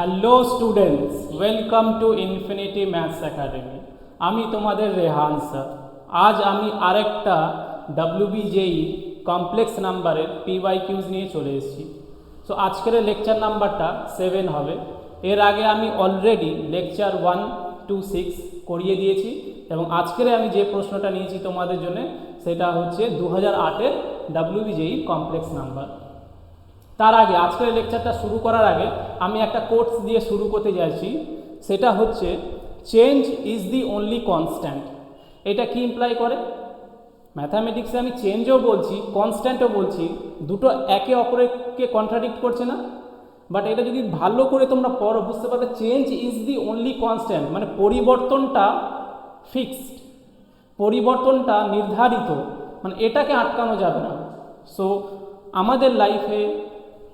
Hello students welcome to Infinity Maths Academy আমি তোমাদের Rehan sir. আজ আমি আরেকটা ডাব্লিউবিজেই কমপ্লেক্স নাম্বারের পিওয়াই কিউজ নিয়ে চলে এসেছি। সো আজকের লেকচার নাম্বারটা সেভেন হবে। এর আগে আমি already lecture one two six করিয়ে দিয়েছি এবং আজকের আমি যে প্রশ্নটা নিয়েছি তোমাদের জন্য, সেটা হচ্ছে দু হাজার আটের ডাব্লিউবিজেই কমপ্লেক্স নাম্বার তার আগে, আজকের লেকচারটা শুরু করার আগে আমি একটা কোর্স দিয়ে শুরু করতে যাচ্ছি। সেটা হচ্ছে change is the only constant এটা কি ইমপ্লাই করে? ম্যাথামেটিক্সে আমি চেঞ্জও বলছি কনস্ট্যান্টও বলছি, দুটো একে অপরকে কন্ট্রাডিক্ট করছে না? বাট এটা যদি ভালো করে তোমরা পড়ো, বুঝতে পারবে change is the only constant মানে পরিবর্তনটা ফিক্সড পরিবর্তনটা নির্ধারিত মানে এটাকে আটকানো যাবে না। সো আমাদের লাইফে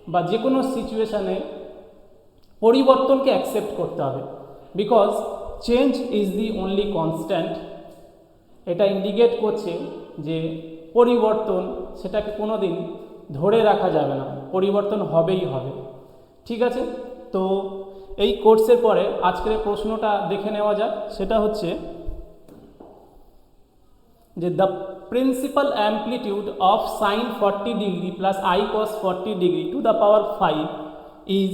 বা যে কোনো সিচুয়েশানে পরিবর্তনকে অ্যাকসেপ্ট করতে হবে। Because change is the only constant এটা ইন্ডিকেট করছে যে পরিবর্তন সেটাকে কোনো দিন ধরে রাখা যাবে না। পরিবর্তন হবেই হবে। ঠিক আছে? তো এই কোর্সের পরে আজকের প্রশ্নটা দেখে নেওয়া যাক। সেটা হচ্ছে যে the principal amplitude of sine forty degree plus i cos forty degree to the power five is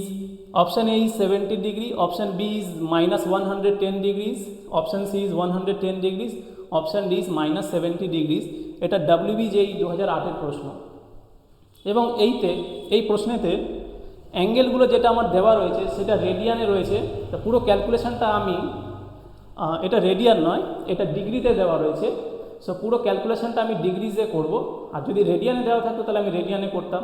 option A is seventy degree option B is minus one hundred ten degrees option C is one hundred ten degrees option D is minus seventy degrees এটা WB JEE দু হাজার আটের প্রশ্ন। এবং এইতে, এই প্রশ্নেতে অ্যাঙ্গেলগুলো যেটা আমার দেওয়া রয়েছে, সেটা রেডিয়ানে রয়েছে। তা পুরো ক্যালকুলেশনটা আমি এটা রেডিয়ান নয়, এটা ডিগ্রিতে দেওয়া রয়েছে। সো পুরো ক্যালকুলেশনটা আমি ডিগ্রিজে করব। আর যদি রেডিয়ানে দেওয়া থাকতো, তাহলে আমি রেডিয়ানে করতাম।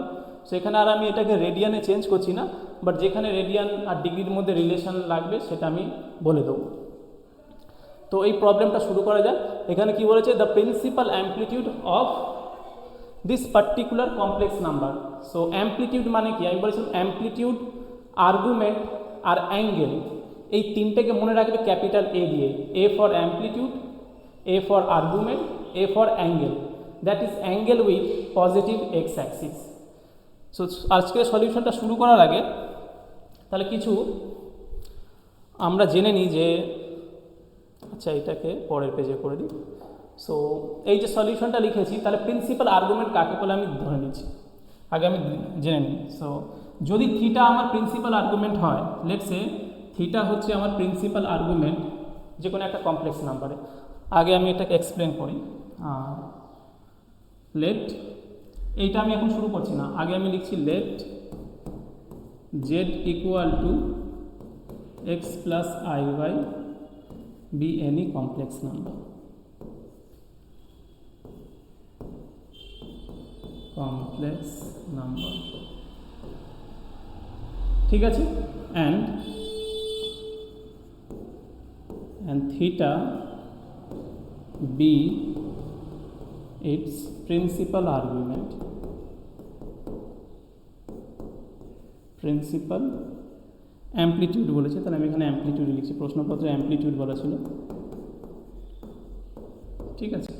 সেখানে আর আমি এটাকে রেডিয়ানে চেঞ্জ করছি না। বাট যেখানে রেডিয়ান আর ডিগ্রির মধ্যে রিলেশন লাগবে, সেটা আমি বলে দেবো। তো এই প্রবলেমটা শুরু করা যাক। এখানে কি বলেছে? The principal amplitude of this particular complex number so amplitude মানে কি? আমি বলেছিলাম অ্যাম্পলিটিউড আর্গুমেন্ট আর অ্যাঙ্গেল এই তিনটেকে মনে রাখবে ক্যাপিটাল এ দিয়ে। A for amplitude A for argument A for angle that is angle with positive X axis so আজকের সলিউশনটা শুরু করার আগে, তাহলে কিছু আমরা জেনে নিই যে আচ্ছা এটাকে পরের পেজে করে দিই। সো এই যে সলিউশনটা লিখেছি, তাহলে প্রিন্সিপাল আর্গুমেন্ট কাকে বলে আমি ধরে নিচ্ছি। আগে আমি জেনে নিই। সো যদি থিটা আমার প্রিন্সিপাল আর্গুমেন্ট হয় লেটসে থিটা হচ্ছে আমার প্রিন্সিপাল আর্গুমেন্ট যে কোনো একটা কমপ্লেক্স নাম্বারে আগে আমি এটাকে এক্সপ্লেন করি। লেট এইটা আমি এখন শুরু করছি না। আগে আমি লিখছি let Z equal to X plus I Y be any complex number. Complex number. ঠিক আছে? And and theta be its principal argument, principal amplitude বলেছে, তাহলে আমি এখানে অ্যাম্পলিটিউড লিখছি, প্রশ্নপত্রে অ্যাম্পলিটিউড বলা ছিল। ঠিক আছে?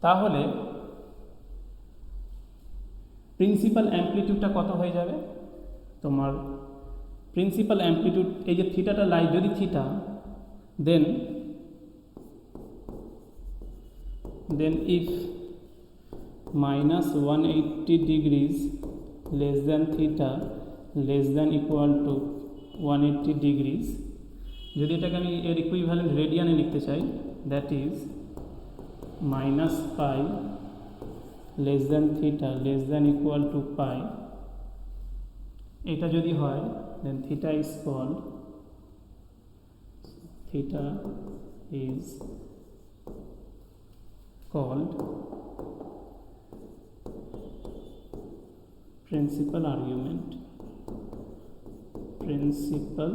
তাহলে প্রিন্সিপাল অ্যাম্পলিটিউডটা কত হয়ে যাবে? তোমার প্রিন্সিপাল অ্যাম্পলিটিউড এই যে থিটাটা লাই, যদি theta then minus one eighty degrees less than theta less than equal to one eighty degrees যদি এটাকে আমি এর ইকুইভ্যালেন্ট রেডিয়ানে লিখতে চাই that is minus pi less than theta less than equal to pi এটা যদি হয় then theta is called theta is called principal argument principal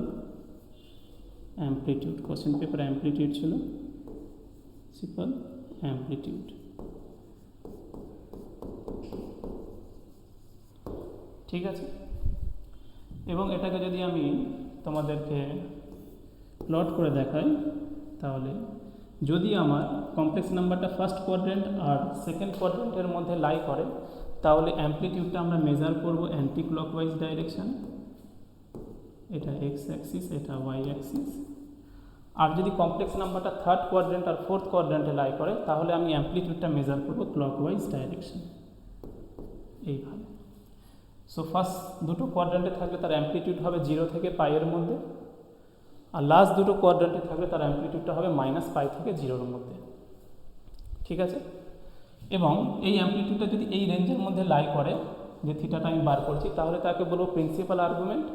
amplitude question paper amplitude ছিল। প্রিন্সিপাল অ্যাম্পলিটিউড ঠিক আছে? এবং এটাকে যদি আমি তোমাদেরকে প্লট করে দেখাই, তাহলে যদি আমার কমপ্লেক্স নাম্বারটা ফার্স্ট কোয়াড্রেন্ট আর সেকেন্ড কোয়াড্রেন্টের মধ্যে লাই করে, তাহলে অ্যাম্পলিটিউডটা আমরা মেজার করব অ্যান্টি ক্লকওয়াইজ ডাইরেকশান এটা এক্স অ্যাক্সিস এটা ওয়াই অ্যাক্সিস আর যদি কমপ্লেক্স নাম্বারটা থার্ড কোয়াড্রেন্ট আর ফোর্থ কোয়াড্রেন্টে লাই করে, তাহলে আমি অ্যাম্পলিটিউডটা মেজার করব ক্লকওয়াইজ ডাইরেকশান এইভাবে। সো ফার্স্ট দুটো কোয়াড্রেন্টে থাকলে তার অ্যাম্পলিটিউড হবে জিরো থেকে পাইয়ের মধ্যে। আর লাস্ট দুটো কোয়াড্রেন্টে থাকলে তার অ্যাম্পলিটিউডটা হবে মাইনাস পাই থেকে জিরোর মধ্যে। ঠিক আছে? এবং এই অ্যাম্পলিটিউডটা যদি এই রেঞ্জের মধ্যে লাই করে, যে থিটাটা আমি বার করছি, তাহলে তাকে বলব প্রিন্সিপাল আর্গুমেন্ট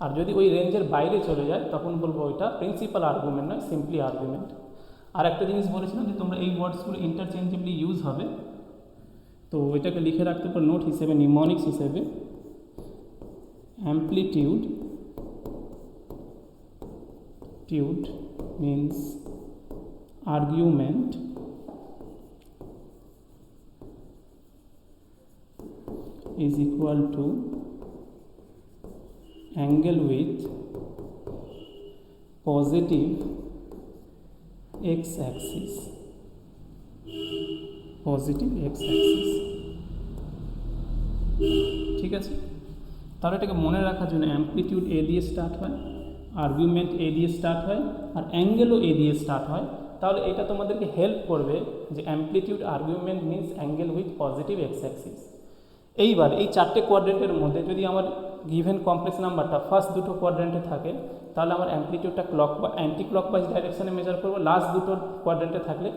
আর যদি ওই রেঞ্জের বাইরে চলে যায়, তখন বলব ওইটা প্রিন্সিপাল আর্গুমেন্ট নয় সিম্পলি আর্গুমেন্ট আর একটা জিনিস বলেছিলাম যে তোমরা এই ওয়ার্ডসগুলো ইন্টারচেঞ্জেবলি ইউজ হবে। তো এটাকে লিখে রাখতে পারো নোট হিসেবে নিমনিক্স হিসেবে। Amplitude টিউড means argument is equal to angle with positive x axis positive x axis ঠিক আছে তাহলে এটাকে মনে রাখার জন্য অ্যাম্পলিটিউড এ দিয়ে স্টার্ট হয় আর্গুমেন্ট এ দিয়ে স্টার্ট হয় আর অ্যাঙ্গেলও এ দিয়ে স্টার্ট হয়, তাহলে এটা তোমাদেরকে হেল্প করবে যে amplitude argument means angle with positive X এইবার এই চারটে কোয়াড্রেন্টের মধ্যে যদি আমার গিভেন কমপ্লেক্স নাম্বারটা ফার্স্ট দুটো কোয়াড্রেন্টে থাকে, তাহলে আমার অ্যাম্পলিটিউডটা ক্লক বা অ্যান্টি ক্লকওয়াইজ ডাইরেকশনে মেজার করব। লাস্ট দুটো কোয়াড্রেন্টে থাকলে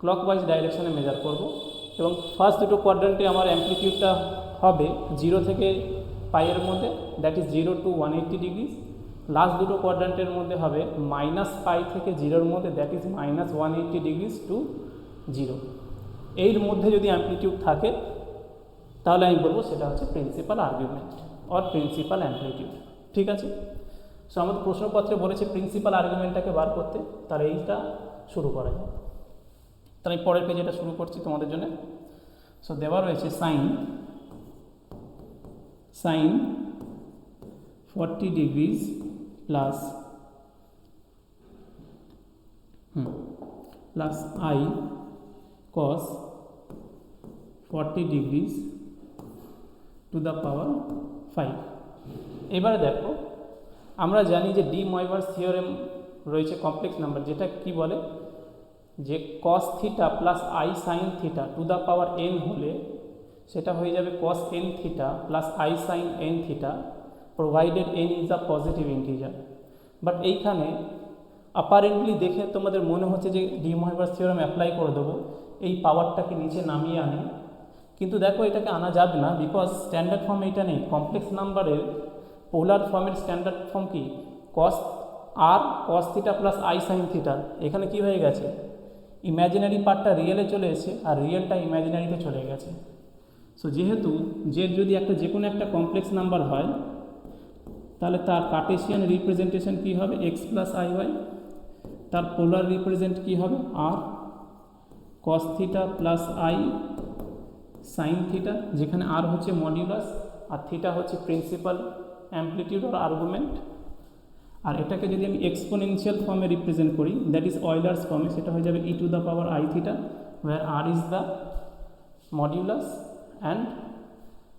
ক্লকওয়াইজ ডাইরেকশনে মেজার করব। এবং ফার্স্ট দুটো কোয়াড্রেন্টে আমার অ্যাম্পলিটিউডটা হবে জিরো থেকে পাইয়ের মধ্যে that is zero to one eighty degrees last দুটো কোয়াড্রেন্টের মধ্যে হবে মাইনাস পাই থেকে জিরোর মধ্যে that is minus one eighty degrees to zero এর মধ্যে যদি অ্যাম্পলিটিউড থাকে, তাহলে আমি বলব সেটা হচ্ছে principal argument or principal amplitude ঠিক আছে? সো আমাদের প্রশ্নপত্রে বলেছে প্রিন্সিপাল আর্গুমেন্টটাকে বার করতে, তাহলে এইটা শুরু করা যায় তাহলে আমি পরের পেজে এটা শুরু করছি তোমাদের জন্য। সো দেওয়া রয়েছে sine sine forty degrees plus plus I cos forty degrees to the power five এবারে দেখো, আমরা জানি যে ডি ময়ভার্স থিওরেম রয়েছে কমপ্লেক্স নাম্বার যেটা কি বলে? যে cos theta plus I sine theta to the power N হলে সেটা হয়ে যাবে cos N theta plus I sine N theta provided N is the positive integer but এইখানে অ্যাপারেন্টলি দেখে তোমাদের মনে হচ্ছে যে ডি মহাইভার্স থিওরাম অ্যাপ্লাই করে দেবো। এই পাওয়ারটাকে নিচে নামিয়ে আনি। কিন্তু দেখো এটাকে আনা যাবে না বিকজ স্ট্যান্ডার্ড ফর্ম এটা নেই। কমপ্লেক্স নাম্বারের পোলার ফর্মের স্ট্যান্ডার্ড ফর্ম কি? Cos R cos theta plus I sine theta এখানে কি হয়ে গেছে? ইম্যাজিনারি পার্টটা রিয়েলে চলে এসেছে আর রিয়েলটা ইম্যাজিনারিতে চলে গেছে। সো যেহেতু যে যদি একটা, যে কোনো একটা কমপ্লেক্স নাম্বার হয় তাহলে তার কার্টেশিয়ান রিপ্রেজেন্টেশন কী হবে? এক্স প্লাস আই ওয়াই তার পোলার রিপ্রেজেন্ট কী হবে? R cos theta plus I sine theta যেখানে আর হচ্ছে মডিউলাস আর থিটা হচ্ছে প্রিন্সিপাল অ্যাম্পলিটিউড আর আর্গুমেন্ট আর এটাকে যদি আমি এক্সপোনেনশিয়াল ফর্মে রিপ্রেজেন্ট করি দ্যাট ইজ অয়েলার্স ফর্মে সেটা হয়ে যাবে E to the power I theta where R is the modulus and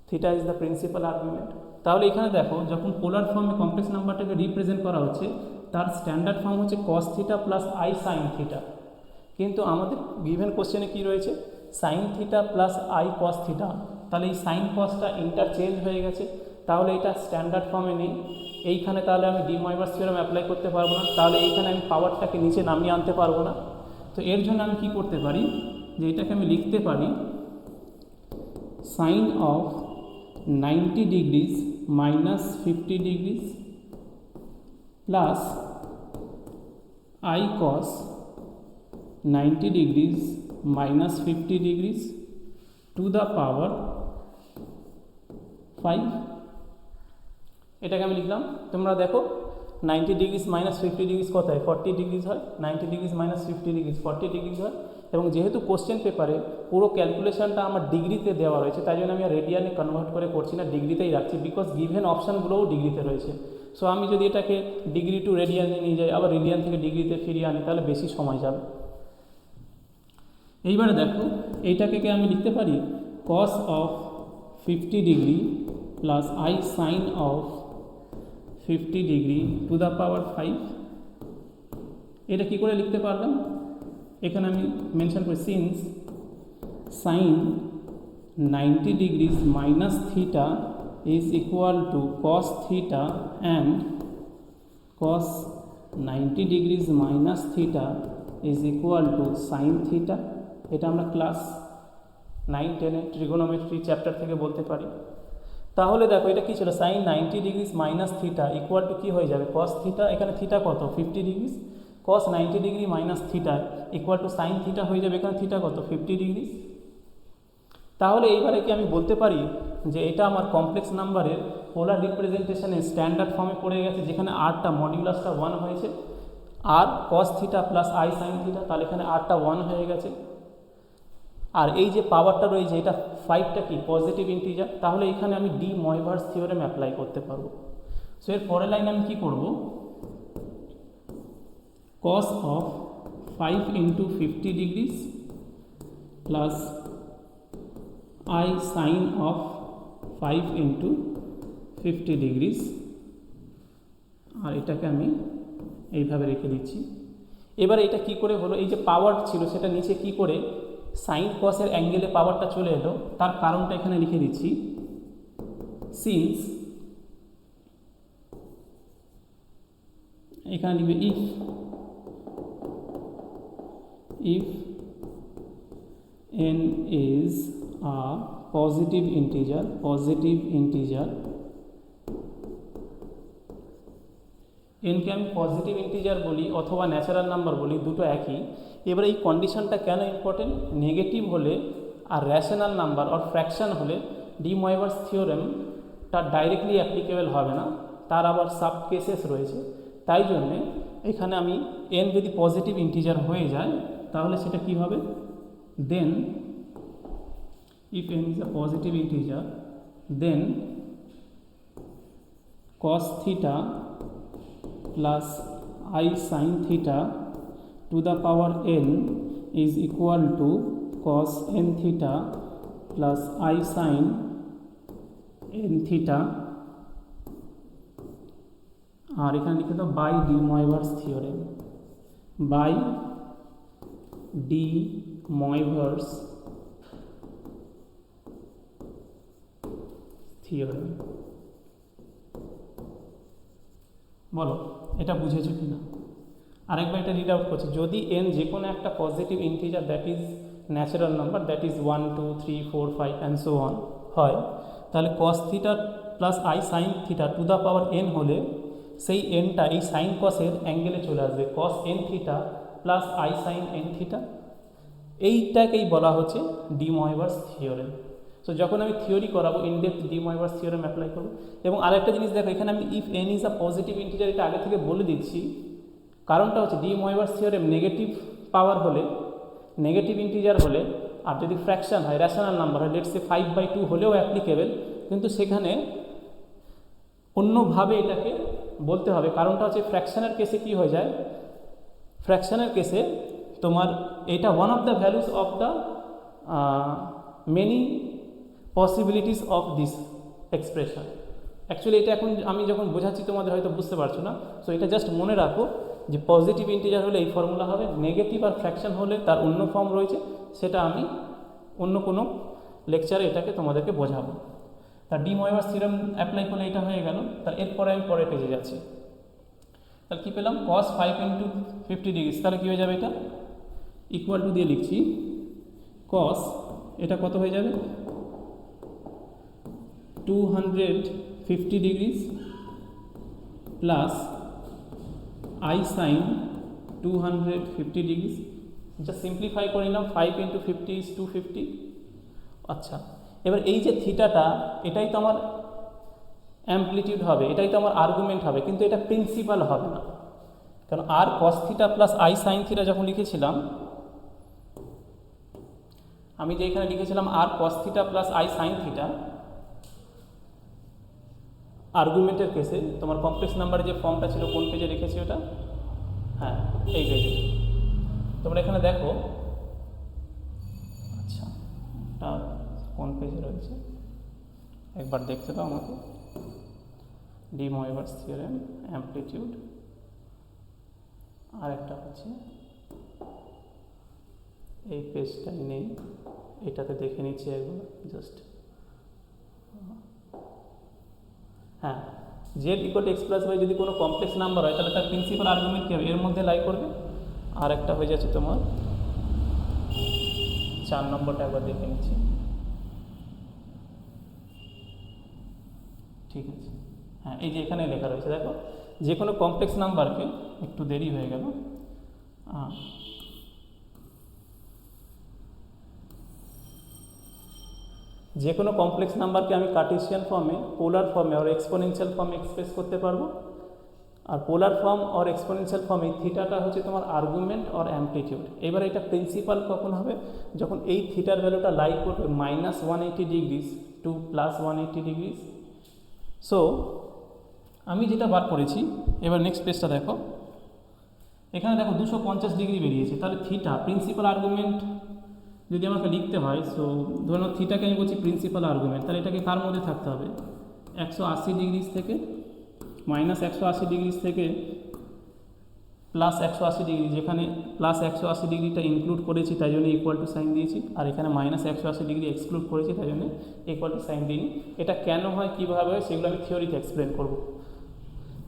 theta is the principal argument তাহলে এখানে দেখো, যখন পোলার ফর্মে কমপ্লেক্স নাম্বারটাকে রিপ্রেজেন্ট করা হচ্ছে, তার স্ট্যান্ডার্ড ফর্ম হচ্ছে cos theta plus I sine theta কিন্তু আমাদের গিভেন কোশ্চেনে কী রয়েছে? Sine theta plus I cos theta তাহলে এই সাইন কসটা ইন্টারচেঞ্জ হয়ে গেছে। তাহলে এটা স্ট্যান্ডার্ড ফর্মে নেই। এইখানে তাহলে আমি ডি ময়ভার্স থিওরাম অ্যাপ্লাই করতে পারব না। তাহলে এইখানে আমি পাওয়ারটাকে নিচে নামিয়ে আনতে পারব না। তো এর জন্য আমি কি করতে পারি? যে এটাকে আমি লিখতে পারি sine of ninety degrees minus fifty degrees plus I cos ninety degrees minus fifty degrees to the power five. এটাকে আমি লিখলাম, তোমরা দেখো ninety degrees minus fifty degrees কত ফর্টি ডিগ্রিজ হয়, ninety degrees minus fifty degrees forty degrees হয়। এবং যেহেতু কোশ্চেন পেপারে পুরো ক্যালকুলেশনটা আমার ডিগ্রিতে দেওয়া রয়েছে, তাই জন্য আমি আর রেডিয়ানে কনভার্ট করে করছি না ডিগ্রিতেই রাখছি বিকজ গিভেন অপশানগুলোও ডিগ্রিতে রয়েছে। সো আমি যদি এটাকে ডিগ্রি টু রেডিয়ানে নিয়ে যাই, আবার রেডিয়ান থেকে ডিগ্রিতে ফিরিয়ে আনি, তাহলে বেশি সময় যাবে। এইবারে দেখো, এইটাকে কি আমি লিখতে পারি? Cos of fifty degree plus i sine of fifty degree to the power five এটা কি করে লিখতে পারলাম? এখানে আমি মেনশন করি since sine ninety degrees minus theta is equal to cos theta and cos ninety degrees minus theta is equal to sine theta এটা আমরা ক্লাস নাইন টেনে ট্রিগোনোমেট্রি চ্যাপ্টার থেকে বলতে পারি। তাহলে দেখো এটা কি ছিল? Sine ninety degrees minus theta equal to কী হয়ে যাবে? কস থিটা এখানে থিটা কত? Fifty degrees cos ninety degree minus theta equal to sine theta হয়ে যাবে এখানে থিটা কত? ফিফটি ডিগ্রিজ তাহলে এইবারে কি আমি বলতে পারি যে এটা আমার কমপ্লেক্স নাম্বারের পোলার রিপ্রেজেন্টেশনে স্ট্যান্ডার্ড ফর্মে পড়ে গেছে, যেখানে আরটা মডিউলাসটা ওয়ান হয়েছে। R cos theta plus I sine theta তাহলে এখানে আরটা ওয়ান হয়ে গেছে। আর এই যে পাওয়ারটা রয়েছে, এটা ফাইভটা কি? পজিটিভ ইন্টিজার তাহলে এখানে আমি ডি ময়ভার্স থিওরেম অ্যাপ্লাই করতে পারব। সো এর পরের লাইন আমি কি করব? Cos of five into fifty degrees plus I sine of five into fifty degrees আর এটাকে আমি এইভাবে রেখে দিচ্ছি। এবার এটা কি করে হলো? এই যে পাওয়ার ছিল, সেটা নিচে কি করে সাইন কসের অ্যাঙ্গেলে পাওয়ারটা চলে এলো, তার কারণটা এখানে লিখে দিচ্ছি। সিন্স এখানে লিখবে if if n is a positive integer positive integer, n এনকে আমি পজিটিভ ইন্টিজার বলি অথবা ন্যাচারাল নাম্বার বলি, দুটো একই, এবার এই কন্ডিশনটা কেন ইম্পর্টেন্ট নেগেটিভ হলে আর র্যাশনাল নাম্বার আর ফ্র্যাকশন হলে ডি ময়ভার্স থিওরেমটা ডাইরেক্টলি অ্যাপ্লিকেবল হবে না, তার আবার সাব কেসেস রয়েছে, তাই জন্যে এখানে আমি এন যদি পজিটিভ ইন্টিজার হয়ে যায়, তাহলে সেটা কি হবে? Then if N is a positive integer then cos theta plus I sine theta to the power N is equal to cos N theta plus I sine N theta আর এখানে লিখে দাও by de Moivre theorem. By de Moivre theorem. বলো, এটা বুঝেছ কি না? আরেকবার এটা রিড আউট করছি। যদি এন যে কোনো একটা positive integer that is natural number that is one two three four five and so on হয়, তাহলে cos theta plus I sine theta to the power N হলে সেই এনটা এই সাইন কসের অ্যাঙ্গেলে চলে আসবে। Cos N theta plus I sine N theta এইটাকেই বলা হচ্ছে ডি ময়ভার্স থিওরেম সো যখন আমি থিওরি করাবো in depth de Moivre theorem apply করব, এবং আরেকটা জিনিস দেখো, এখানে আমি if N is a positive integer এটা আগে থেকে বলে দিচ্ছি। কারণটা হচ্ছে de Moivre theorem negative power হলে নেগেটিভ ইন্টিজার হলে, আর যদি ফ্র্যাকশন হয় র্যাশনাল নাম্বার হয় let's say five by two হলেও অ্যাপ্লিকেবল কিন্তু সেখানে অন্যভাবে এটাকে বলতে হবে, কারণটা হচ্ছে ফ্র্যাকশনের কেসে কি হয়ে যায়? ফ্র্যাকশনের কেসে তোমার এটা one of the values of the many possibilities of this expression actually এটা এখন আমি যখন বোঝাচ্ছি, তোমাদের হয়তো বুঝতে পারছ না। সো এটা জাস্ট মনে রাখো যে পজিটিভ ইন্টিজার হলে এই ফর্মুলা হবে নেগেটিভ আর ফ্র্যাকশন হলে তার অন্য ফর্ম রয়েছে। সেটা আমি অন্য কোনো লেকচারে এটাকে তোমাদেরকে বোঝাবো। তার ডি ময়ভার সিরাম অ্যাপ্লাই করলে এটা হয়ে গেল। তার এরপরে আমি পরে পেজে যাচ্ছি। তাহলে কী পেলাম? Cos five into fifty degrees তাহলে কী হয়ে যাবে এটা? ইকুয়াল টু দিয়ে লিখছি। কস এটা কত হয়ে যাবে? Two hundred fifty degrees plus I sine two hundred fifty degrees just simplify করে নিলাম five into fifty is two fifty আচ্ছা। এবার এই যে থিটাটা, এটাই তো আমার অ্যাম্পলিটিউড হবে, এটাই তো আমার আর্গুমেন্ট হবে, কিন্তু এটা প্রিন্সিপাল হবে না। কারণ R cos theta plus I sine theta যখন লিখেছিলাম, আমি যে এখানে লিখেছিলাম R cos theta plus I sine theta আর্গুমেন্টের কেসে তোমার কমপ্লেক্স নাম্বারে যে ফর্মটা ছিল, কোন পেজে রেখেছি ওটা? হ্যাঁ এই পেজে তোমরা এখানে দেখো আচ্ছা কোন পেজে রয়েছে, একবার দেখতে দাও আমাকে। ডি মোয়েভার্স থিওরেম অ্যামপ্লিটিউড আর একটা হচ্ছে, এই পেজটাই নেই, এটাতে দেখে নিচ্ছি একবার জাস্ট হ্যাঁ Z equal X plus Y যদি কোনো কমপ্লেক্স নাম্বার হয়, তাহলে তার প্রিন্সিপাল আর্গুমেন্ট কী হবে? এর মধ্যে লাই করবে। আর একটা হয়ে যাচ্ছে তোমার, চার নম্বরটা একবার দেখে নিচ্ছি। ঠিক আছে? হ্যাঁ এই যে এখানে লেখা রয়েছে, দেখো যে কোনো কমপ্লেক্স নাম্বারকে একটু দেরি হয়ে গেল। যে কোনো কমপ্লেক্স নাম্বারকে আমি কার্টেসিয়ান ফর্মে পোলার ফর্মে আর এক্সপোনেনশিয়াল ফর্মে এক্সপ্রেস করতে পারব। আর পোলার ফর্ম আর এক্সপোনেনশিয়াল ফর্মে থিটাটা হচ্ছে তোমার আর্গুমেন্ট আর অ্যামপ্লিটিউড এবার এটা প্রিন্সিপাল কখন হবে? যখন এই থিটার ভ্যালুটা লাই করবে minus one eighty degrees to plus one eighty degrees so আমি যেটা বার করেছি, এবার নেক্সট পেজটা দেখো। এখানে দেখো দুশো পঞ্চাশ ডিগ্রি বেরিয়েছে। তাহলে থিটা প্রিন্সিপাল আর্গুমেন্ট যদি আমাকে লিখতে হয় সো ধরুন থিটাকে আমি বলছি প্রিন্সিপাল আর্গুমেন্ট তাহলে এটাকে কার মধ্যে থাকতে হবে? একশো আশি ডিগ্রিজ থেকে মাইনাস একশো আশি ডিগ্রিজ থেকে প্লাস একশো আশি ডিগ্রি যেখানে প্লাস একশো আশি ডিগ্রিটা ইনক্লুড করেছি, তাই জন্য ইকুয়াল টু সাইন দিয়েছি। আর এখানে মাইনাস একশো আশি ডিগ্রি এক্সক্লুড করেছি, তাই জন্য ইকুয়াল টু সাইন দিইনি। এটা কেন হয়, কীভাবে হয়, সেগুলো আমি থিওরিতে এক্সপ্লেন করব।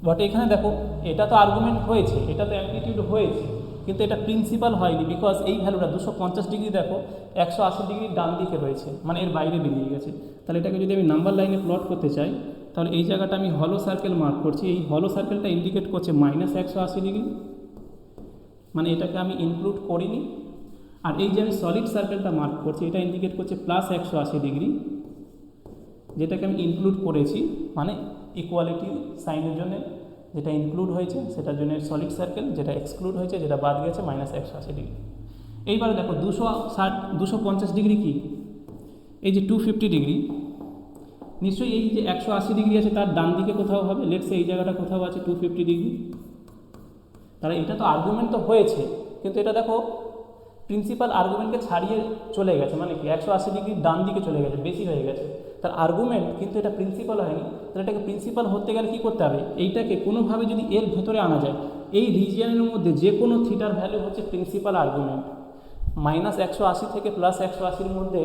বাট এখানে দেখো, এটা তো আর্গুমেন্ট হয়েছে, এটা তো অ্যামপ্লিটিউড হয়েছে, কিন্তু এটা প্রিন্সিপাল হয়নি বিকজ এই ভ্যালুটা দুশো পঞ্চাশ ডিগ্রি দেখো, একশো আশি ডিগ্রি ডান দিকে রয়েছে মানে এর বাইরে বেরিয়ে গেছে। তাহলে এটাকে যদি আমি নাম্বার লাইনে প্লট করতে চাই, তাহলে এই জায়গাটা আমি হলো সার্কেল মার্ক করছি, এই হলো সার্কেলটা ইন্ডিকেট করছে মাইনাস একশো আশি ডিগ্রি মানে এটাকে আমি ইনক্লুড করিনি। আর এই যে আমি সলিড সার্কেলটা মার্ক করছি, এটা ইন্ডিকেট করছে প্লাস একশো আশি ডিগ্রি যেটাকে আমি ইনক্লুড করেছি মানে ইকুয়ালিটি সাইনের জন্য যেটা ইনক্লুড হয়েছে, সেটার জন্য সলিড সার্কেল যেটা এক্সক্লুড হয়েছে, যেটা বাদ গেছে মাইনাস একশো আশি ডিগ্রি এইবারে দেখো, দুশো ষাট, দুশো পঞ্চাশ ডিগ্রি কি? এই যে টু ফিফটি ডিগ্রি নিশ্চয়ই এই যে একশো আশি ডিগ্রি আছে, তার ডান দিকে কোথাও হবে? লেটসে এই জায়গাটা কোথাও আছে টু ফিফটি ডিগ্রি তাহলে এটা তো আর্গুমেন্ট তো হয়েছে, কিন্তু এটা দেখো প্রিন্সিপাল আর্গুমেন্টকে ছাড়িয়ে চলে গেছে মানে কি একশো আশি ডিগ্রি ডান দিকে চলে গেছে, বেশি হয়ে গেছে। তার আর্গুমেন্ট কিন্তু এটা প্রিন্সিপাল হয়নি, তাহলে এটাকে প্রিন্সিপাল হতে গেলে কী করতে হবে? এইটাকে কোনোভাবে যদি এর ভেতরে আনা যায়, এই রিজিয়নের মধ্যে যে কোনো থিটার ভ্যালু হচ্ছে প্রিন্সিপাল আর্গুমেন্ট মাইনাস একশো আশি থেকে প্লাস একশো আশির মধ্যে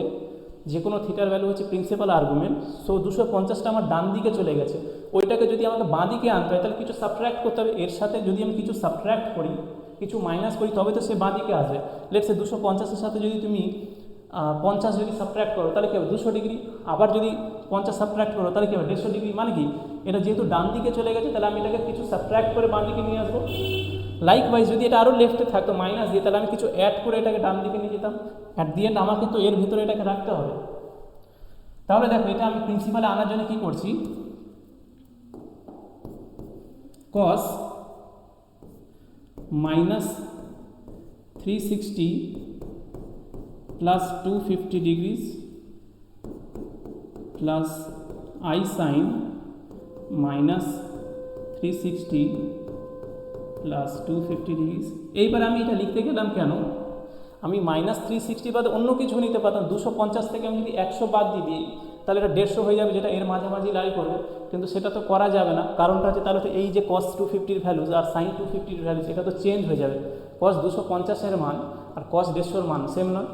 যে কোনো থিটার ভ্যালু হচ্ছে প্রিন্সিপাল আর্গুমেন্ট সো দুশো পঞ্চাশটা আমার ডান দিকে চলে গেছে। ওইটাকে যদি আমাকে বাঁ দিকে আনতে হয়, তাহলে কিছু সাবট্র্যাক্ট করতে হবে। এর সাথে যদি আমি কিছু সাবট্র্যাক্ট করি, কিছু মাইনাস করি, তবে তো সে বাঁ দিকে আসবে। লেটসে দুশো পঞ্চাশের সাথে যদি তুমি পঞ্চাশ যদি সাবট্র্যাক্ট করো, তাহলে কী হবে? দুশো ডিগ্রি। আবার যদি পঞ্চাশ সাবট্র্যাক্ট করো, তাহলে কী হবে? দেড়শো ডিগ্রি মানে কি? এটা যেহেতু ডান দিকে চলে গেছে, তাহলে আমি এটাকে কিছু সাবট্র্যাক্ট করে বাঁ দিকে নিয়ে আসব। লাইক ওয়াইজ যদি এটা আরও লেফটে থাকতো মাইনাস দিয়ে, তাহলে আমি কিছু অ্যাড করে এটাকে ডান দিকে নিয়ে যেতাম। অ্যাট দি এন্ড আমাকে তো এর ভিতরে এটাকে রাখতে হবে। তাহলে দেখো, এটা আমি প্রিন্সিপালে আনার জন্য কি করছি? Cos minus three sixty plus two fifty degrees plus I sine minus three sixty plus two fifty degrees এইবার আমি এটা লিখতে গেলাম কেন? আমি মাইনাস থ্রি সিক্সটি বাদে অন্য কিছু নিতে পারতাম। দুশো পঞ্চাশ থেকে আমি যদি একশো বাদ দিয়ে দিই, তাহলে এটা দেড়শো হয়ে যাবে, যেটা এর মাঝামাঝি লাই করবে। কিন্তু সেটা তো করা যাবে না। কারণটা হচ্ছে তাহলে তো এই যে কস টু ফিফটির ভ্যালুজ আর সাইন টু ফিফটির ভ্যালুজ এটা তো চেঞ্জ হয়ে যাবে। কস দুশো পঞ্চাশের মান আর কস দেড়শোর মান সেম নয়।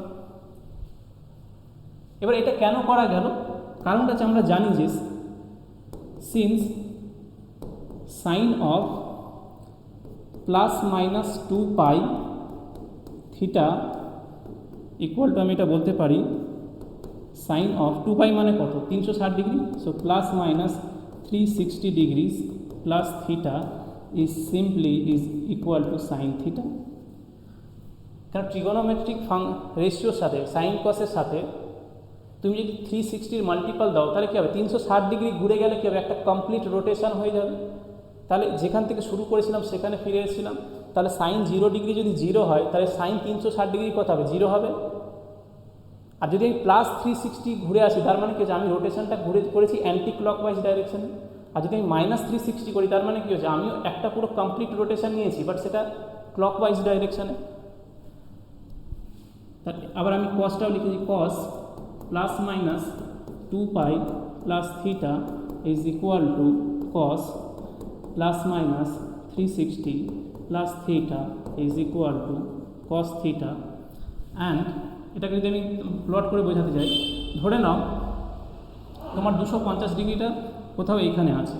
এবার এটা কেন করা গেল? কারণটা হচ্ছে আমরা জানি যে since sine of plus minus two pi theta equal to আমি এটা বলতে পারি সাইন অফ টু পাই মানে কত? তিনশো ষাট degree so plus minus three sixty degrees plus theta is simply is equal to sine theta কারণ ট্রিগোনোমেট্রিক ফাং রেশিওর সাথে সাইন কসের সাথে তুমি যদি থ্রি সিক্সটির মাল্টিপাল দাও, তাহলে কী হবে? তিনশো ষাট ডিগ্রি ঘুরে গেলে কী হবে? একটা কমপ্লিট রোটেশন হয়ে যাবে। তাহলে যেখান থেকে শুরু করেছিলাম সেখানে ফিরে এসেছিলাম। তাহলে সাইন জিরো ডিগ্রি যদি জিরো হয়, তাহলে সাইন তিনশো ষাট ডিগ্রি কত হবে জিরো হবে। আর যদি আমি প্লাস থ্রি সিক্সটি ঘুরে আসি, তার মানে কি হচ্ছে? আমি রোটেশনটা ঘুরে করেছি অ্যান্টি ক্লকওয়াইজ ডাইরেকশনে আর যদি আমি মাইনাস থ্রি সিক্সটি করি, তার মানে কী হচ্ছে? আমিও একটা পুরো কমপ্লিট রোটেশন নিয়েছি বাট সেটা ক্লকওয়াইজ ডাইরেকশনে আবার আমি কসটাও লিখেছি cos plus minus two pi plus theta is equal to cos minus three sixty plus theta is equal to cos theta and এটাকে যদি আমি প্লট করে বোঝাতে চাই ধরে নাও তোমার দুশো পঞ্চাশ ডিগ্রিটা কোথাও এইখানে আছে।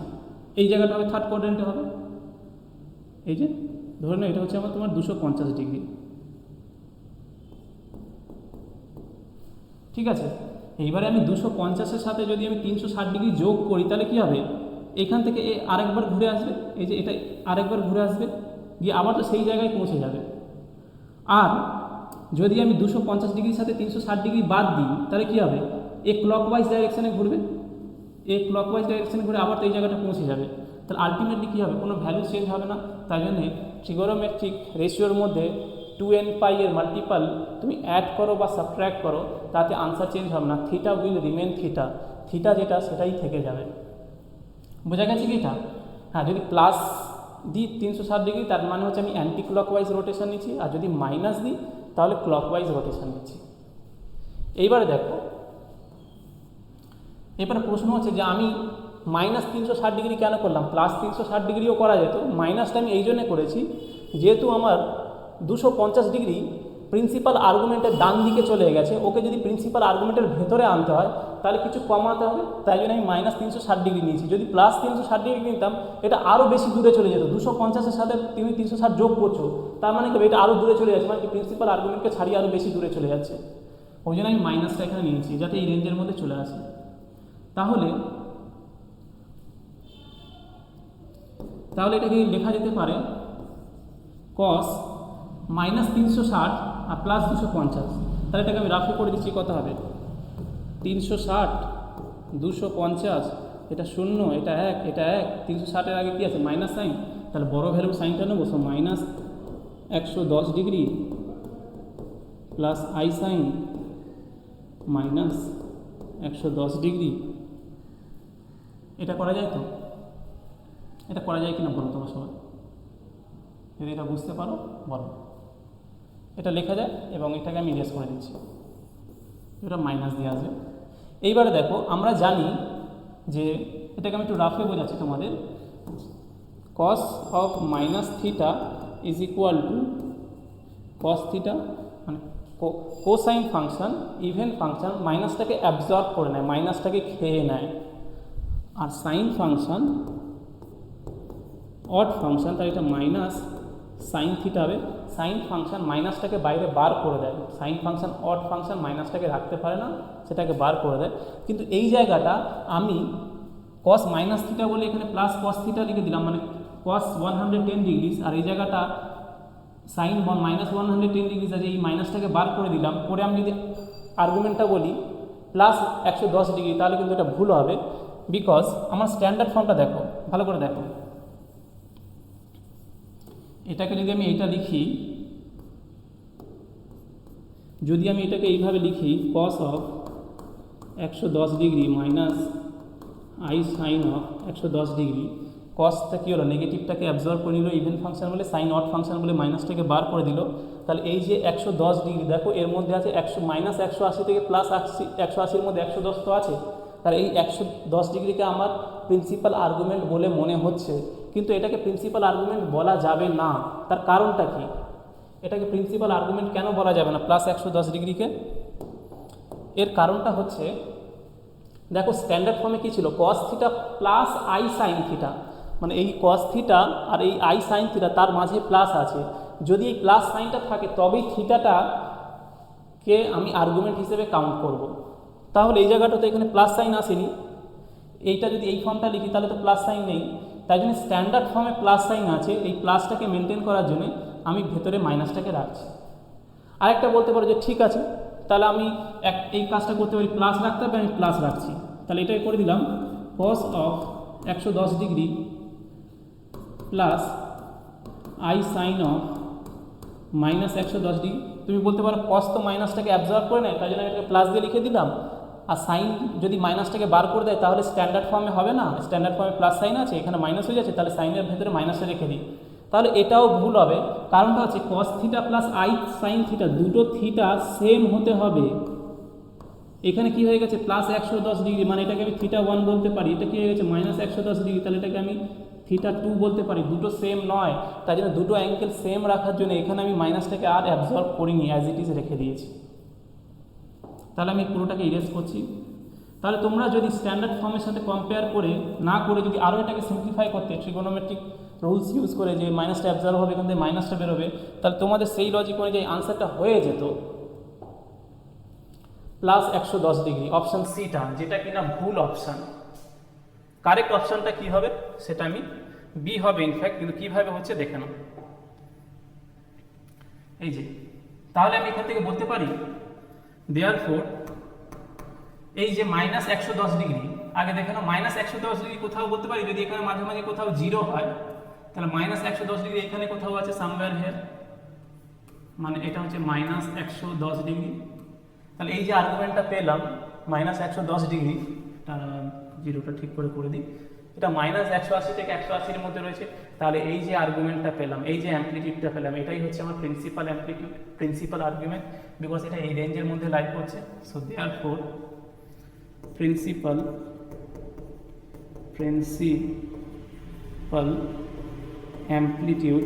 এই জায়গাটা হবে থার্ড কোয়াড্রেন্টে হবে। এই যে, ধরে নাও এটা হচ্ছে আমার তোমার দুশো পঞ্চাশ ডিগ্রি। ঠিক আছে? এইবারে আমি দুশো পঞ্চাশের সাথে যদি আমি তিনশো ষাট ডিগ্রি যোগ করি, তাহলে কী হবে? এখান থেকে এ আরেকবার ঘুরে আসবে, এই যে এটা আরেকবার ঘুরে আসবে, গিয়ে আবার তো সেই জায়গায় পৌঁছে যাবে। আর যদি আমি দুশো পঞ্চাশ ডিগ্রির সাথে তিনশো ষাট ডিগ্রি বাদ দিই, তাহলে কী হবে? এ ক্লকওয়াইজ ডাইরেকশানে ঘুরবে। এ ক্লকওয়াইজ ডাইরেকশানে ঘুরে আবার তো এই জায়গাটা পৌঁছে যাবে। তাহলে আলটিমেটলি কী হবে? কোনো ভ্যালু চেঞ্জ হবে না। তাই জন্যে ট্রিগোনোমেট্রিক রেশিওর মধ্যে টু এন পাই এর মাল্টিপাল তুমি অ্যাড করো বা সাবট্র্যাক্ট করো, তাতে আনসার চেঞ্জ হবে না। Theta will remain theta theta যেটা, সেটাই থেকে যাবে। বোঝা গেছে কি এটা? হ্যাঁ যদি প্লাস দিই তিনশো ষাট ডিগ্রি তার মানে হচ্ছে আমি অ্যান্টি ক্লকওয়াইজ রোটেশন নিচ্ছি। আর যদি মাইনাস দিই, তাহলে ক্লকওয়াইজ রোটেশন নিচ্ছি। এইবারে দেখো, এবারে প্রশ্ন হচ্ছে যে আমি মাইনাস তিনশো ষাট ডিগ্রি কেন করলাম? প্লাস তিনশো ষাট ডিগ্রিও করা যেত। মাইনাসটা আমি এই জন্যে করেছি, যেহেতু আমার দুশো পঞ্চাশ ডিগ্রি প্রিন্সিপাল আর্গুমেন্টের ডান দিকে চলে গেছে। ওকে যদি প্রিন্সিপাল আর্গুমেন্টের ভেতরে আনতে হয়, তাহলে কিছু কমাতে হবে। তাই জন্য আমি মাইনাস তিনশো ষাট ডিগ্রি নিয়েছি। যদি প্লাস তিনশো ষাট ডিগ্রি নিতাম, এটা আরও বেশি দূরে চলে যেত। দুশো পঞ্চাশের সাথে তুমি তিনশো ষাট যোগ করছ, তার মানে কি এটা আরও দূরে চলে যাচ্ছে। মানে প্রিন্সিপাল আর্গুমেন্টকে ছাড়িয়ে আরও বেশি দূরে চলে যাচ্ছে। ওই জন্য আমি মাইনাসটা এখানে নিয়েছি, যাতে এই রেঞ্জের মধ্যে চলে আসে। তাহলে তাহলে এটাকে লেখা যেতে পারে কস মাইনাস তিনশো ষাট আর প্লাস দুশো পঞ্চাশ। তাহলে এটাকে আমি রাফে করে দিচ্ছি, কত হবে? তিনশো ষাট, দুশো পঞ্চাশ, এটা শূন্য, এটা এক এটা এক, তিনশো ষাটের আগে কী আছে? মাইনাস সাইন তাহলে বড় ভ্যালু সাইনটা নেব সো মাইনাস একশো দশ degree plus I sine minus একশো দশ ডিগ্রি এটা করা যায় তো? এটা করা যায় কিনা বলো তোমার সবাই? যদি এটা বুঝতে পারো, বলো। এটা লেখা যায় এবং এটাকে আমি ইরেজ করে দিচ্ছি। এটা মাইনাস দিয়ে আসবে। এইবারে দেখো, আমরা জানি যে এটাকে আমি একটু রাফে বোঝাচ্ছি তোমাদের। Cos of minus theta is equal to cos theta মানে কোসাইন ফাংশন ইভেন ফাংশন মাইনাসটাকে অ্যাবজর্ব করে নেয় মাইনাসটাকে খেয়ে নেয়। আর সাইন ফাংশন অড ফাংশন তার এটা মাইনাস সাইন থিটা হবে। সাইন ফাংশন মাইনাসটাকে বাইরে বার করে দেয়। সাইন ফাংশন অড ফাংশন মাইনাসটাকে রাখতে পারে না, সেটাকে বার করে দেয়। কিন্তু এই জায়গাটা আমি কস মাইনাস থিটা বলে এখানে প্লাস কস থিটা লিখে দিলাম মানে cos one hundred ten degrees আর এই জায়গাটা sine minus one hundred ten degrees আছে এই মাইনাসটাকে বার করে দিলাম। করে আমি যদি আর্গুমেন্টটা বলি প্লাস একশো দশ ডিগ্রি তাহলে কিন্তু এটা ভুল হবে বিকজ আমার স্ট্যান্ডার্ড ফর্মটা দেখো, ভালো করে দেখো। এটাকে যদি আমি এইটা লিখি যদি আমি এটাকে এইভাবে লিখি কস অফ একশো দশ degree minus I sine of একশো দশ ডিগ্রি কসটা কী হলো নেগেটিভটাকে অ্যাবজর্ব করে নিল ইভেন ফাংশন বলে সাইন অট ফাংশন বলে মাইনাসটাকে বার করে দিল, তাহলে এই যে একশো দশ ডিগ্রি, দেখো এর মধ্যে আছে একশো মাইনাস একশো আশি থেকে প্লাস আশি, একশো আশির মধ্যে একশো দশ তো আছে, তাহলে এই একশো দশ ডিগ্রিকে আমার প্রিন্সিপাল আর্গুমেন্ট বলে মনে হচ্ছে, কিন্তু এটাকে প্রিন্সিপাল আর্গুমেন্ট বলা যাবে না, তার কারণটা কি? এটাকে প্রিন্সিপাল আর্গুমেন্ট কেন বলা যাবে না? প্লাস একশো দশ ডিগ্রিকে। এর কারণটা হচ্ছে, দেখো স্ট্যান্ডার্ড ফর্মে কী ছিল? Cos theta plus I sine theta মানে এই কস থিটা আর এই আই সাইন থিটা তার মাঝে প্লাস আছে। যদি এই প্লাস সাইনটা থাকে, তবেই থিটাটা কে আমি আর্গুমেন্ট হিসেবে কাউন্ট করব। তাহলে এই জায়গাটাতে এখানে প্লাস সাইন আসেনি। এইটা যদি এই ফর্মটা লিখি, তাহলে তো প্লাস সাইন নেই। তাই জন্য স্ট্যান্ডার্ড ফর্মে প্লাস সাইন আছে। এই প্লাসটাকে মেনটেন করার জন্য আমি ভেতরে মাইনাসটাকে রাখছি। আরেকটা বলতে পারো যে ঠিক আছে, তাহলে আমি এক, এই কাজটা করতে পারি প্লাস রাখতে হবে, আমি প্লাস রাখছি। তাহলে এটাই করে দিলাম। কস অফ একশো দশ degree plus I sine of minus একশো দশ ডিগ্রি। তুমি বলতে পারো কস তো মাইনাসটাকে অ্যাবজর্ব করে নেয়, তাই জন্য আমি এটাকে প্লাস দিয়ে লিখে দিলাম। আর সাইন যদি মাইনাসটাকে বার করে দেয়, তাহলে স্ট্যান্ডার্ড ফর্মে হবে না। স্ট্যান্ডার্ড ফর্মে প্লাস সাইন আছে, এখানে মাইনাস হয়ে যাচ্ছে, তাহলে সাইনের ভেতরে মাইনাসটা রেখে দিই। তাহলে এটাও ভুল হবে। কারণটা হচ্ছে cos theta plus I sine theta দুটো থিটা সেম হতে হবে। এখানে কি হয়ে গেছে? প্লাস একশো দশ ডিগ্রি মানে এটাকে আমি থিটা ওয়ান বলতে পারি। এটা কি হয়ে গেছে? মাইনাস একশো দশ ডিগ্রি তাহলে এটাকে আমি থিটা টু বলতে পারি। দুটো সেম নয়। তাই জন্য দুটো অ্যাঙ্গেল সেম রাখার জন্য এখানে আমি মাইনাসটাকে আর অ্যাবজর্ব করিনি অ্যাজ ইট ইজ রেখে দিয়েছি। তাহলে আমি পুরোটাকে ইরেজ করছি। তাহলে তোমরা যদি স্ট্যান্ডার্ড ফর্মের সাথে কম্পেয়ার করে না করে যদি আরও এটাকে সিম্পলিফাই করতে ট্রিগোনোমেট্রিক রুলস ইউজ করে যে মাইনাসটা অ্যাবজর্ভ হবে, এখান থেকে মাইনাসটা বেরোবে, তাহলে তোমাদের সেই লজিক অনুযায়ী আনসারটা হয়ে যেত। প্লাস একশো দশ ডিগ্রি অপশান সিটা যেটা কিনা ভুল অপশান কারেক্ট অপশানটা কি হবে? সেটা আমি বি হবে ইনফ্যাক্ট কিন্তু কীভাবে হচ্ছে দেখে নাও। এই যে, তাহলে আমি এখান থেকে বলতে পারি দেয়ার ফোর এই যে মাইনাস একশো দশ ডিগ্রি আগে দেখে নাও মাইনাস একশো দশ ডিগ্রি কোথাও বলতে পারি, যদি এখানে মাঝে মাঝে কোথাও জিরো হয় তাহলে মাইনাস একশো দশ ডিগ্রি এখানে কোথাও আছে? সামওয়্যার হেয়ার মানে এটা হচ্ছে মাইনাস একশো দশ ডিগ্রি তাহলে এই যে আর্গুমেন্টটা পেলাম মাইনাস একশো দশ ডিগ্রি জিরোটা ঠিক করে করে দিই। এটা মাইনাস একশো আশি থেকে একশো আশির মধ্যে রয়েছে। তাহলে এই যে আর্গুমেন্টটা পেলাম, এই যে অ্যাম্পলিটিউডটা পেলাম, এটাই হচ্ছে আমার principal amplitude principal argument because এটা এই রেঞ্জের মধ্যে লাইভ করছে। So therefore principal principal amplitude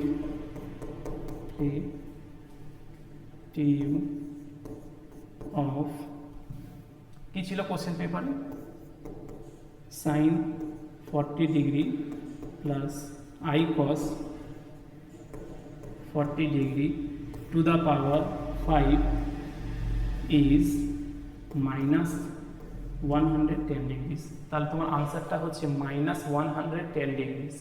T U of কি ছিল কোশ্চেন পেপারে sine forty degree plus I cos forty degree to the power five is minus one hundred ten degrees তাহলে তোমার আনসারটা হচ্ছে minus one hundred ten degrees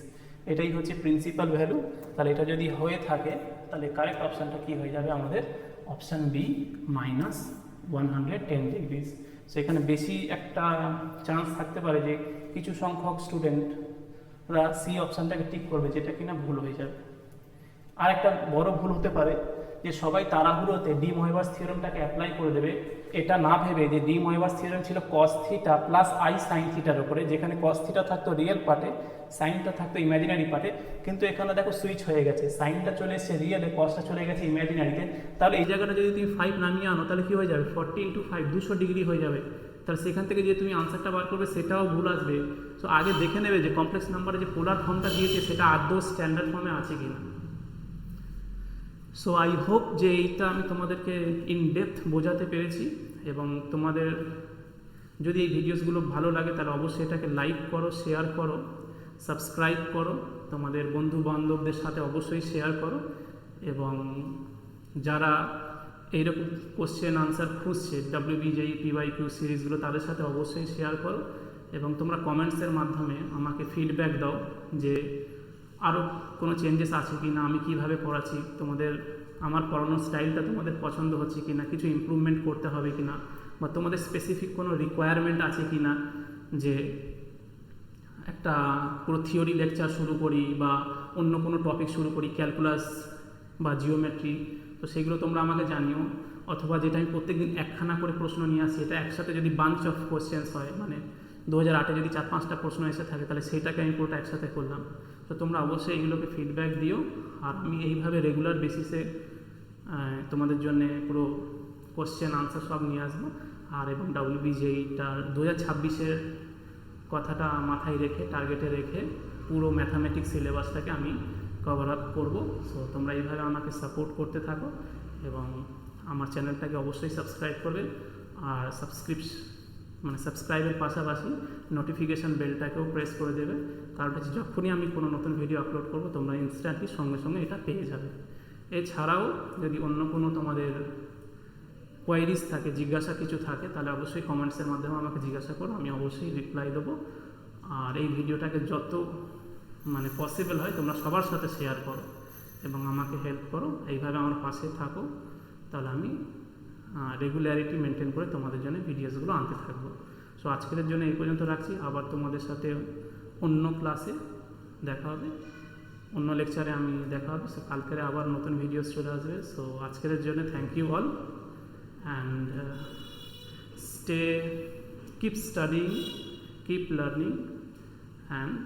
এটাই হচ্ছে principal value তাহলে এটা যদি হয়ে থাকে, তাহলে কারেক্ট অপশানটা কি হয়ে যাবে আমাদের? Option B minus one hundred ten degrees so এখানে বেশি একটা চান্স থাকতে পারে যে কিছু সংখ্যক স্টুডেন্টরা সি অপশানটাকে টিক করবে, যেটা কিনা ভুল হয়ে যাবে। আর একটা বড় ভুল হতে পারে যে সবাই তাড়াহুড়োতে ডি মহেবাস থিওরামটাকে অ্যাপ্লাই করে দেবে, এটা না ভেবে যে ডি মহেবাস থিওরাম ছিল cos theta plus I sine থিটার উপরে, যেখানে কস থিটা থাকতো রিয়েল পার্টে সাইনটা থাকতো ইমাজিনারি পার্টে কিন্তু এখানে দেখো সুইচ হয়ে গেছে সাইনটা চলে এসেছে রিয়েলে কসটা চলে গেছে ইমাজিনারিতে তাহলে এই জায়গাটা যদি তুমি ফাইভ নামিয়ে আনো, তাহলে কী হয়ে যাবে? ফর্টি ইন্টু ফাইভ দুশো ডিগ্রি হয়ে যাবে। তাহলে সেখান থেকে যে তুমি আনসারটা বার করবে, সেটাও ভুল আসবে। সো আগে দেখে নেবে যে কমপ্লেক্স নাম্বারে যে পোলার ফর্মটা দিয়েছে, সেটা আদৌ স্ট্যান্ডার্ড ফর্মে আছে কিনা। সো আই হোপ যে এইটা আমি তোমাদেরকে ইন ডেপথ বোঝাতে পেরেছি এবং তোমাদের যদি এই ভিডিওসগুলো ভালো লাগে, তাহলে অবশ্যই এটাকে লাইক করো শেয়ার করো সাবস্ক্রাইব করো, তোমাদের বন্ধু বান্ধবদের সাথে অবশ্যই শেয়ার করো এবং যারা এইরকম কোশ্চেন আনসার খুঁজছে ডাব্লিউবিজেই পিওয়াই কিউ সিরিজগুলো তাদের সাথে অবশ্যই শেয়ার করো এবং তোমরা কমেন্টসের মাধ্যমে আমাকে ফিডব্যাক দাও যে আরও কোনো চেঞ্জেস আছে কি না আমি কীভাবে পড়াচ্ছি, তোমাদের, আমার পড়ানোর স্টাইলটা তোমাদের পছন্দ হচ্ছে কি না কিছু ইমপ্রুভমেন্ট করতে হবে কি না বা তোমাদের স্পেসিফিক কোনো রিকোয়ারমেন্ট আছে কি না যে একটা পুরো থিওরি লেকচার শুরু করি বা অন্য কোনো টপিক শুরু করি ক্যালকুলাস বা জিওমেট্রি তো সেগুলো তোমরা আমাকে জানিও, অথবা যেটা আমি প্রত্যেকদিন একখানা করে প্রশ্ন নিয়ে আসি, এটা একসাথে যদি বাঞ্চ অফ কোশ্চেন্স হয় মানে দু হাজার আটে যদি চার পাঁচটা প্রশ্ন এসে থাকে, তাহলে সেটাকে আমি পুরোটা একসাথে করলাম। তো তোমরা অবশ্যই এগুলোকে ফিডব্যাক দিও। আর আমি এইভাবে রেগুলার বেসিসে তোমাদের জন্য পুরো কোশ্চেন আনসার সব নিয়ে আসব। আর এবং ডাব্লিউবিজেইটা দু হাজার ছাব্বিশের কথাটা মাথায় রেখে টার্গেটে রেখে পুরো ম্যাথামেটিক্স সিলেবাসটাকে আমি কভার আপ করব। সো তোমরা এইভাবে আমাকে সাপোর্ট করতে থাকো এবং আমার চ্যানেলটাকে অবশ্যই সাবস্ক্রাইব করবে। আর সাবস্ক্রিপশ মানে সাবস্ক্রাইবের পাশাপাশি নোটিফিকেশান বেলটাকেও প্রেস করে দেবে। কারণ হচ্ছে যখনই আমি কোনো নতুন ভিডিও আপলোড করব, তোমরা ইনস্ট্যান্টলি সঙ্গে সঙ্গে এটা পেয়ে যাবে। এছাড়াও যদি অন্য কোনো তোমাদের কোয়ারিজ থাকে, জিজ্ঞাসা কিছু থাকে, তাহলে অবশ্যই কমেন্টসের মাধ্যমে আমাকে জিজ্ঞাসা করো, আমি অবশ্যই রিপ্লাই দেবো। আর এই ভিডিওটাকে যত মানে পসিবল হয়, তোমরা সবার সাথে শেয়ার করো এবং আমাকে হেল্প করো। এইভাবে আমার পাশে থাকো। তাহলে আমি রেগুলারিটি মেনটেন করে তোমাদের জন্য ভিডিওসগুলো আনতে থাকব। সো আজকের জন্য এই পর্যন্ত রাখছি। আবার তোমাদের সাথে অন্য ক্লাসে দেখা হবে। অন্য লেকচারে আমি দেখা হবে। সো কালকের আবার নতুন ভিডিওস চলে আসবে। সো আজকের জন্য thank you all and stay keep studying keep learning and